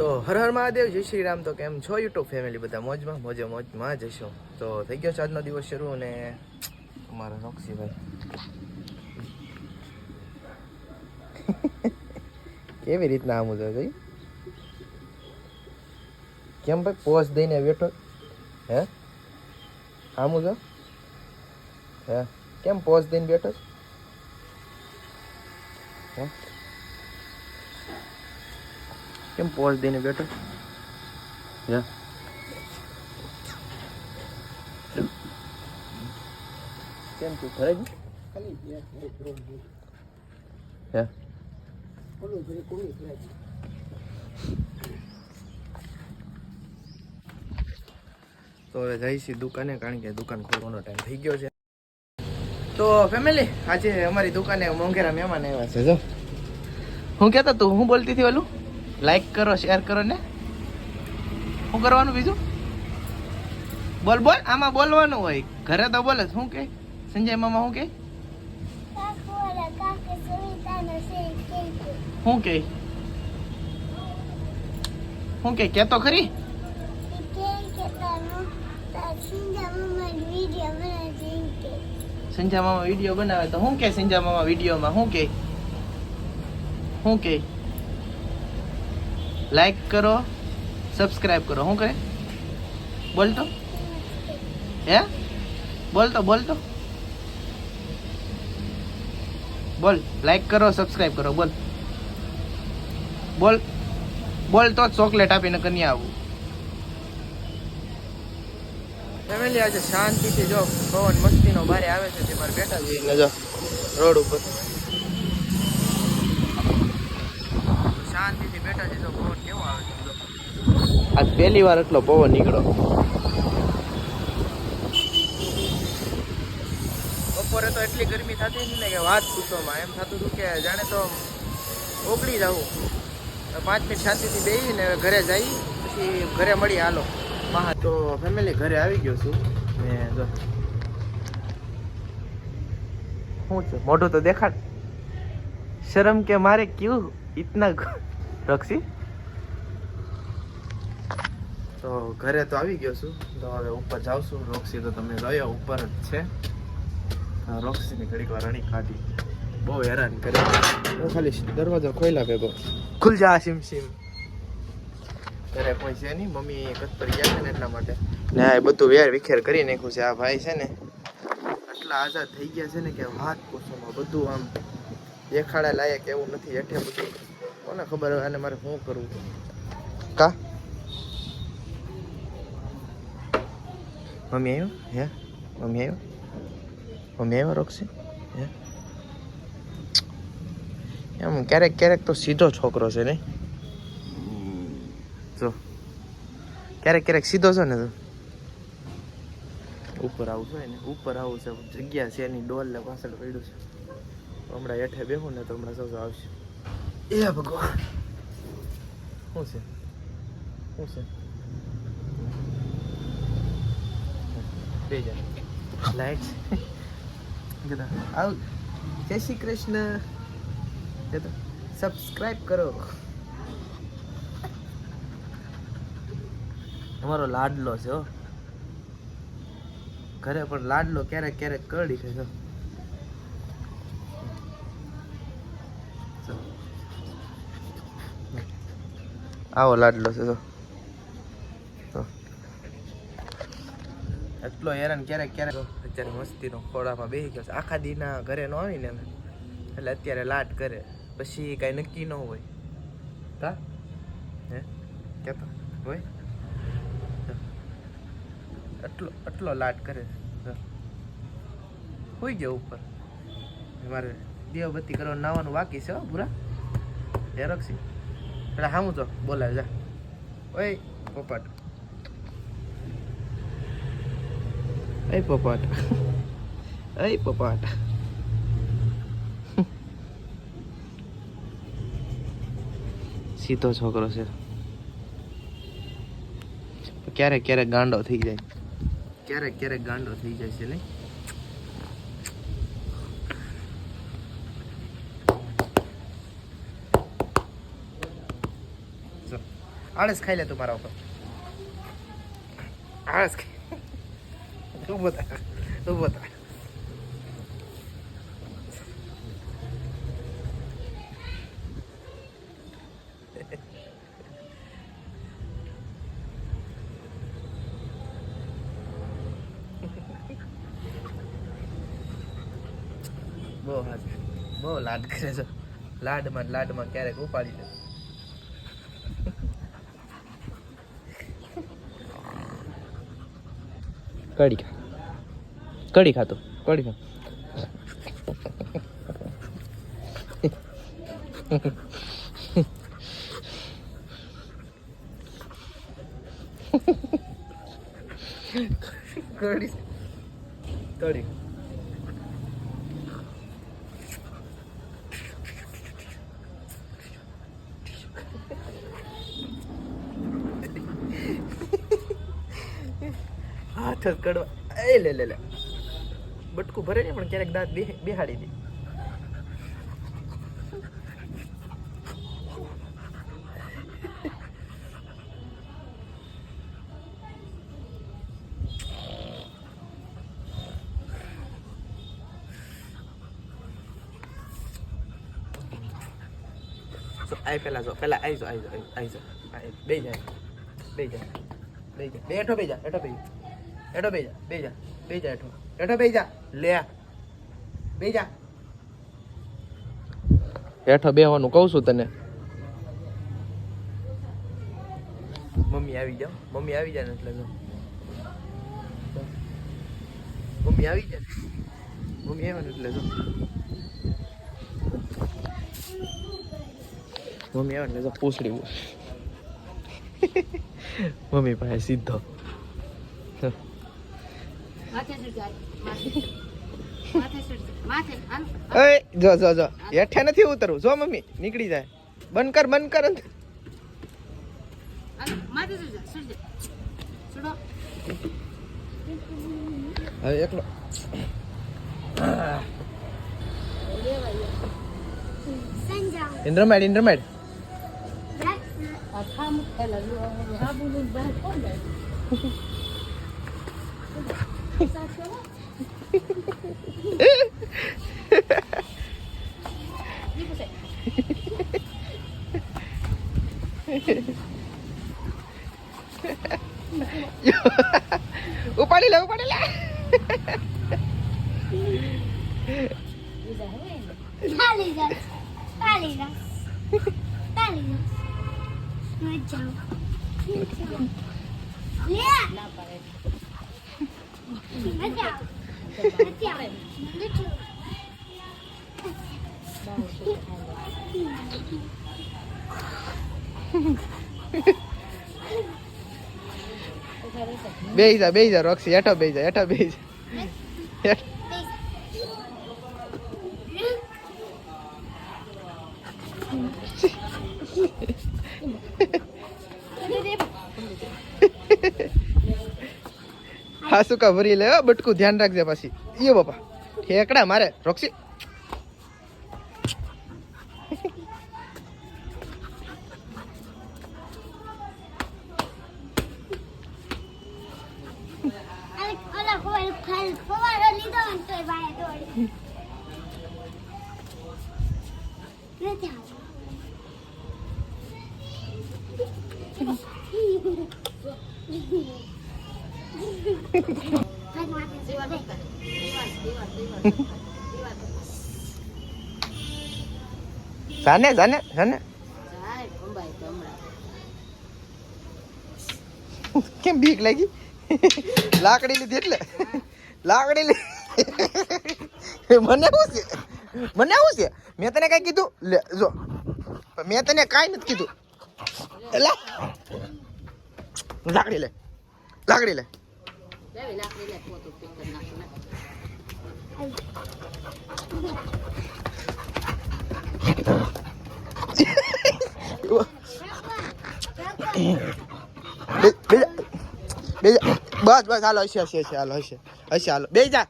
તો હર હર મહાદેવ, જય શ્રી રામ. તો કેમ છો યુટ્યુબ ફેમિલી બધા? મોજમાં, મોજે મોજમાં જશો. તો થઈ ગયો છે આજનો દિવસ શરૂ અને અમારા રોક્ષીભાઈ કેવી રીતના આમ છે ભાઈ કેમ ભાઈ? પોસ દઈને બેઠો? હે? આમ છે હે? કેમ પોસ દઈને બેઠો? હે? કેમ પોઝ દઈને બેઠો? યા કેમ તું ઘરે જ? હે તો હવે જઈશી દુકાને કારણ કે દુકાન ખોલવાનો ટાઈમ થઈ ગયો છે. તો ફેમિલી આજે અમારી દુકાને મોંઘેરા મહેમાન આવ્યા છે જો. હું કહેતો તું હું બોલતી હતી ઓલું? લાઈક કરો શેર કરો ને. શું કરવાનું બીજું? બોલ બોલ, આમાં બોલવાનું હોય. ઘરે તો બોલે, શું કે? સંજય મામા શું કે? શું કે? શું કે? કેતો ખરી? સંજા મામા વીડિયો બનાવે તો શું કે? સંજા મામા વિડીયોમાં શું કે? શું કે? લાઈક કરો સબસ્ક્રાઈબ કરો. શું કરે બોલ તો હે? બોલ તો બોલ લાઈક કરો સબસ્ક્રાઈબ કરો, બોલ. બોલ બોલ તો ચોકલેટ આપીને કન્યા આવું. ફેમિલી આજે શાંતિથી જો, પવન મસ્તીનો બારે આવે છે તે મારે બેઠા જઈને જો, રોડ ઉપર શાંતિથી બેઠા છે તો પવન કેવો આવે છે જો. આજ પહેલી વાર એટલો પવન નીકળ્યો. બપોરે તો એટલી ગરમી થતી હતી ને કે વાત પૂછવામાં એમ થતું હતું કે જાણે તો ઓગળી જવું પાંચ મિનિટ શાંતિથી બેસીને ઘરે જઈ, પછી ઘરે મળી હાલો. મહા તો ફેમિલી ઘરે આવી ગયો છું. ને જો. શું છે? મોઢું તો દેખાડ. શરમ કે મારે ક્યું ઇતના રક્ષી? તો ઘરે તો આવી ગયો છું. તો હવે ઉપર જાઉં છું. રોક્સી તો તમે રહ્યો ઉપર જ છે. રોક્ષીની રોક્સીની ઘડીક વાર રણી કાઢી બહુ હેરાન કરે હું ખાલી દરવાજો ખોઈલા ભેગો. ખુલ જા સિમ સિમ. ઘરે કોઈ છે નહીં. મમ્મી કત્તર ગયા છે ને એટલા માટે. ને આ બધું વેર વિખેર કરી નાખ્યું છે. આ ભાઈ છે ને એટલા આઝાદ થઈ ગયા છે ને કે વાત પૂછવામાં બધું આમ દેખાડા લાયક એવું નથી. એઠે બધું કોને ખબર હવે આને મારે શું કરવું કા? મમ્મી આવ્યો? હે? મમ્મી આવ્યો? મમ્મી આવ્યો રોકશે હે? એમ ક્યારેક ક્યારેક તો સીધો છોકરો છે નહીં જો. ક્યારેક ક્યારેક સીધો છે ને તો? ઉપર આવું છે ને? ઉપર આવું છે. જગ્યા છે એની ડોલ ને પાછળ પડ્યું છે. હમણાં હેઠે બેહું ને તો હમણાં સૌ આવશે. એ ભગવાન શું છે શું છે બે જા લાઈટ આવ જય શ્રી કૃષ્ણ જતો સબસ્ક્રાઇબ કરો અમારો લાડલો છે હો. ઘરે પણ લાડલો ક્યારેક ક્યારેક કરડી છે આવો લાડલો છે તો. એટલો હેરાન ક્યારેક ક્યારેક. અત્યારે મસ્તીનો ખોળામાં બેસી ગયો છે. આખા દીના ઘરે ન આવીને એમ એટલે અત્યારે લાટ કરે. પછી કાંઈ નક્કી ન હોય. કા? હે? કેતો? હોય? એટલો એટલો લાટ કરે. હોઈ ગયો ઉપર. મારે દીવાબત્તી કરવાનું નાવાનું બાકી છે પૂરા. હે રક્ષી એટલે સામું તો બોલાય જા. ઓય પોપટ. ઓય પોપટ. ઓય પોપટ. સીધો છોકરો છે. ક્યારેક ક્યારેક ગાંડો થઈ જાય. ક્યારેક ક્યારેક ગાંડો થઈ જાય છે નહીં? આળસ ખાઈ લે તું મારા ઉપર. આળસ ખાઈ. ઊભો થા બહુ હાથ બહુ લાડ કરે છે. લાડમાં લાડમાં ક્યારેક ઉપાડી લે. કઢી કડી ખાતો. કડી ખાતો કઢી. કડી જ કડવા. એ લે લે લે. બટકું ભરે ને પણ ક્યારેક દાંત બિહાડી દે. આય પેલા જો, પેલા આઈ જો આઈ જો આઈ જો બે જાય બે જાય બે જાય બે હેઠો બે જા, બેઠો બે હેઠો બેજા બેજા બેજા બેજા હેઠો. હેઠો બે લે બે જા. હેઠો બેહવાનું કહું છું તને. મમ્મી આવી જાવ મમ્મી આવી જાય ને એટલે જો. મમ્મી આવી જાય મમ્મી આવે એટલે જો. મમ્મી આવે ને એટલે જો. પૂછડી મમ્મી પાસે સીધો. એ જો જો જો. હેઠે નથી ઉતરવું. જો મમ્મી નીકળી જાય. બંધ કર બંધ કર હવે એકલો. ઇન્દ્રમેડ ઇન્દ્રમેડ આ ખા મૂકેલા જો આબુ બહાર કોણ જાય? ઉપાડી લે ઉપાડી લે Táligas. Táligas. Táligas. No જાઓ. લે ના પાડે નથી આવ નથી આવ નથી બહુ શું ખાવા બેહી જા બેહી જા રોક્સી હેઠો બેહી જા હેઠ. હા સુકા ભરી લે બટકું ધ્યાન રાખજે પાછી. ઈયો બાપા ઠેકડા મારે રોક્ષી Thank ઓલા જાને જાને જાને. કેમ બીક લાગી? લાકડી લીધી એટલે. લાકડી મને શું છે? મને શું છે? મેં તને કઈ કીધું? લે, જો. મેં તને કાંઈ નથી કીધું. એલા લાકડી લે. લાકડી લે. લેવી લાકડી લે પોતું પીક કરી નાખું બસ બસ હાલો હશે હશે હશે હાલો હશે હશે હાલો બે જા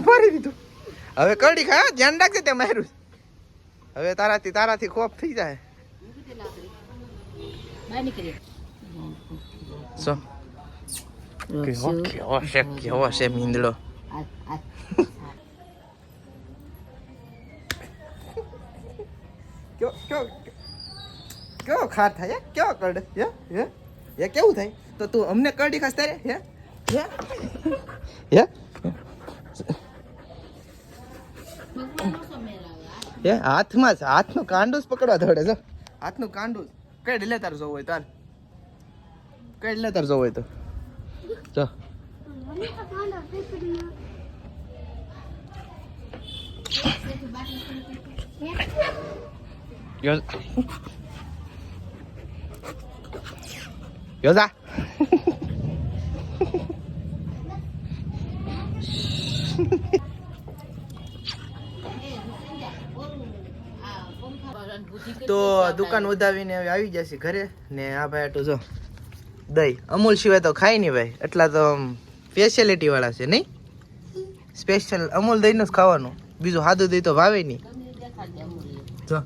મારી દીધું હવે કડી ખા ધ્યાન રાખજે તે મારું હવે તારાથી તારાથી ખોફ થઈ જાય મૂકી દે લાકડી. બહાર નીકળી. સો કેવો કેવો છે કેવો છે મીંદડો કેવો ખાર થાય? કેવો કરડે હે હે હે કેવું થાય તો તું અમને કરડી ખાસ તારે હે હે હે હે હાથમાં હાથનું કાંડું જ પકડવા દોડે છે હાથનું કાંડું કઈ લે તાર જોવું હોય તાર કઈ લે તાર જોવું હોય તો જો કરી તો દુકાન વધાવીને હવે આવી જશે ઘરે. ને આ ભાઈ આટલું જો. દહીં. અમૂલ સિવાય તો ખાય નહીં ભાઈ. એટલા તો સ્પેશિયાલિટી વાળા છે, નહીં? સ્પેશિયલ અમૂલ દહીં જ ખાવાનું. બીજું સાદું દહીં તો ભાવે નહીં. જો,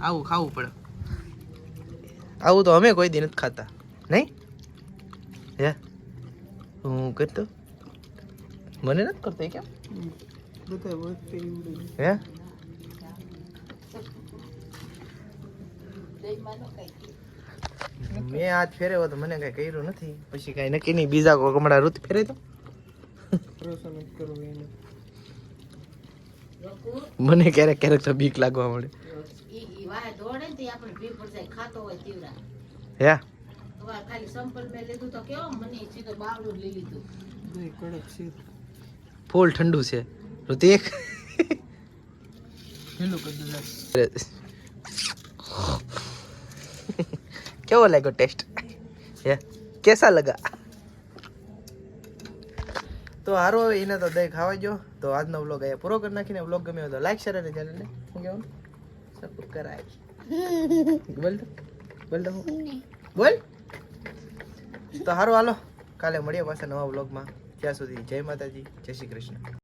આવું ખાવું પડે. આવું તો અમે કોઈ દી નથી ખાતા. નહીં? હે? હું કરતો મને નથી કરતો કેમ? હે. મેં આજ ફેરવ્યો તો મને કઈ કર્યું નથી. પછી કઈ નક્કી નહીં. બીજા કોઈ હમણાં રૂત ફેરે તો. મને ક્યારેક ક્યારેક તો બીક લાગવા મળે. હે? ખાલી સંપલ મેં લીધું તો કેવો મને સીધો બાવડું લઈ લીધું. ફૂલ ઠંડુ છે. ઋતિક? કેવો લાગ્યો ટેસ્ટ હે, કેસા લગા? તો હારો, એને તો દહીં ખાવા જો તો આજનો વ્લોગ અહીંયા પૂરો કરી નાખીને વ્લોગ ગમ્યો તો લાઈક શેર અને ચેનલને શું કહેવાનું? સપોર્ટ કરાય. બોલ બોલ તો. બોલ. તો હારો, હાલો. કાલે મળીએ પાછા નવા વ્લોગમાં ત્યાં સુધી જય માતાજી, જય શ્રી કૃષ્ણ.